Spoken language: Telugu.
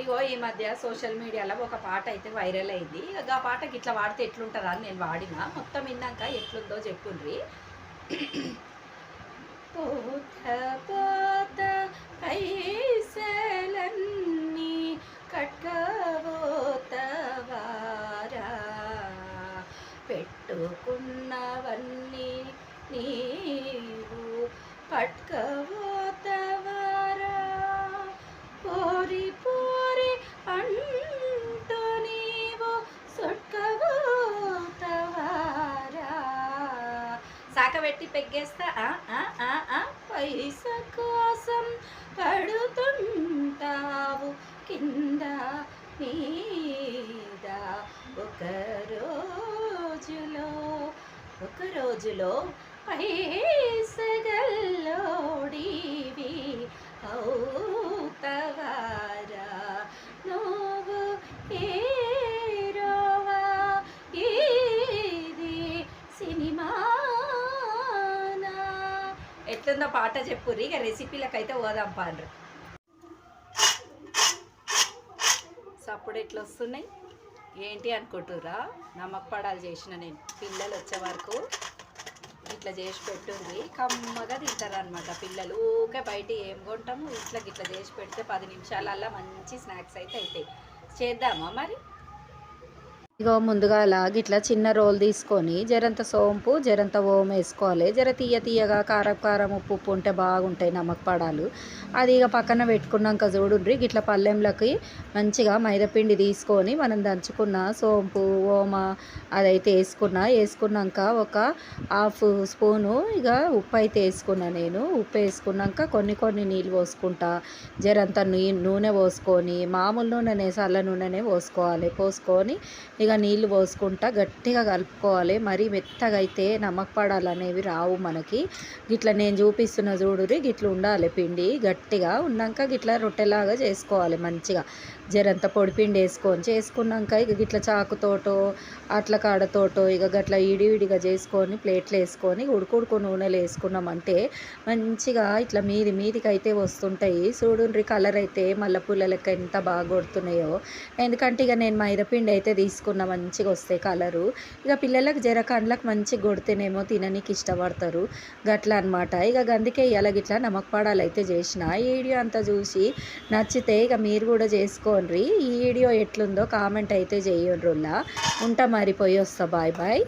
ఇగో ఈ మధ్య సోషల్ మీడియాలో ఒక పాట అయితే వైరల్ అయింది. ఇక ఆ పాటకి ఇట్లా వాడితే ఎట్లుంటుందా అని నేను వాడిన. మొత్తం విన్నాక ఎట్లుందో చెప్పుండ్రి. పోత పోత పైసలన్నీ కట్కబోతవారా పెట్టుకున్నవన్నీ నీవు పట్కబోతవారా పెట్టి పెగ్గేస్తా. ఆ, ఆ, ఆ, ఆ, పైస కోసం పడుతుంటావు. కింద మీద ఒక రోజులో ఒక రోజులో పై ఎట్లుందో పాట చెప్పుర్రి ఇక రెసిపీలకైతే పోదాం పాండ్రు. సప్పుడు ఎట్లా వస్తున్నాయి ఏంటి అనుకుంటురా నమ్మకపడాలు చేసిన నేను. పిల్లలు వచ్చే వరకు ఇట్లా చేసి పెట్టుంది కమ్మగా తింటారనమాట పిల్లలు. ఊకే బయట ఏం కొంటాము? ఇట్లా ఇట్లా చేసి పెడితే పది నిమిషాలల్లా మంచి స్నాక్స్ అయితే అవుతాయి చేద్దామా మరి? ఇగో ముందుగా అలా ఇట్లా చిన్న రోల్ తీసుకొని జరంత సోంపు జరంత ఓం వేసుకోవాలి. జర తీయ తీయగా కారం కారం ఉప్పు ఉప్పు ఉంటే బాగుంటాయి నమ్మక పడాలు అది ఇక పక్కన పెట్టుకున్నాక చూడుండ్రి ఇట్లా పల్లెంలోకి మంచిగా మైదాపిండి తీసుకొని మనం దంచుకున్న సోంపు ఓమ అదైతే వేసుకున్న. వేసుకున్నాక ఒక హాఫ్ స్పూను ఇక ఉప్పు అయితే వేసుకున్నా నేను. ఉప్పు వేసుకున్నాక కొన్ని కొన్ని నీళ్ళు పోసుకుంటా. జరంత నూనె పోసుకొని మామూలు నూనెనే చల్ల నూనెనే పోసుకోవాలి. పోసుకొని ఇక నీళ్ళు పోసుకుంటా గట్టిగా కలుపుకోవాలి. మరీ మెత్తగా అయితే నమ్మకపడాలు అనేవి రావు మనకి. గిట్ల నేను చూపిస్తున్న చూడురి గిట్ల ఉండాలి పిండి. గట్టిగా ఉన్నాక గిట్ల రొట్టెలాగా చేసుకోవాలి మంచిగా. జరంత పొడిపిండి వేసుకొని చేసుకున్నాక ఇక గిట్ల చాకుతోటో అట్ల కాడతోటో ఇక గట్ల ఇడివిడిగా చేసుకొని ప్లేట్లు వేసుకొని ఉడుకుడుకు నూనెలు వేసుకున్నామంటే మంచిగా ఇట్లా మీది మీదికి అయితే వస్తుంటాయి. చూడుండ్రి కలర్ అయితే మల్లెపూల లెక్క ఎంత బాగా కొడుతున్నాయో ఎందుకంటే ఇక నేను మైదాపిండి అయితే తీసుకున్నాను తీసుకున్న మంచిగా వస్తాయి కలరు. ఇక పిల్లలకు జర కండ్లకు మంచిగా కొడితేనేమో తిననీకి ఇష్టపడతారు. గట్ల అనమాట ఇక అందుకే ఇలాగ గిట్లా నమ్మకపాడాలు అయితే చేసిన. ఈ వీడియో అంతా చూసి నచ్చితే ఇక మీరు కూడా చేసుకోండి ఈ వీడియో ఎట్లుందో కామెంట్ అయితే చేయండి ఉంటా మరి పోయి వస్తా. Bye bye.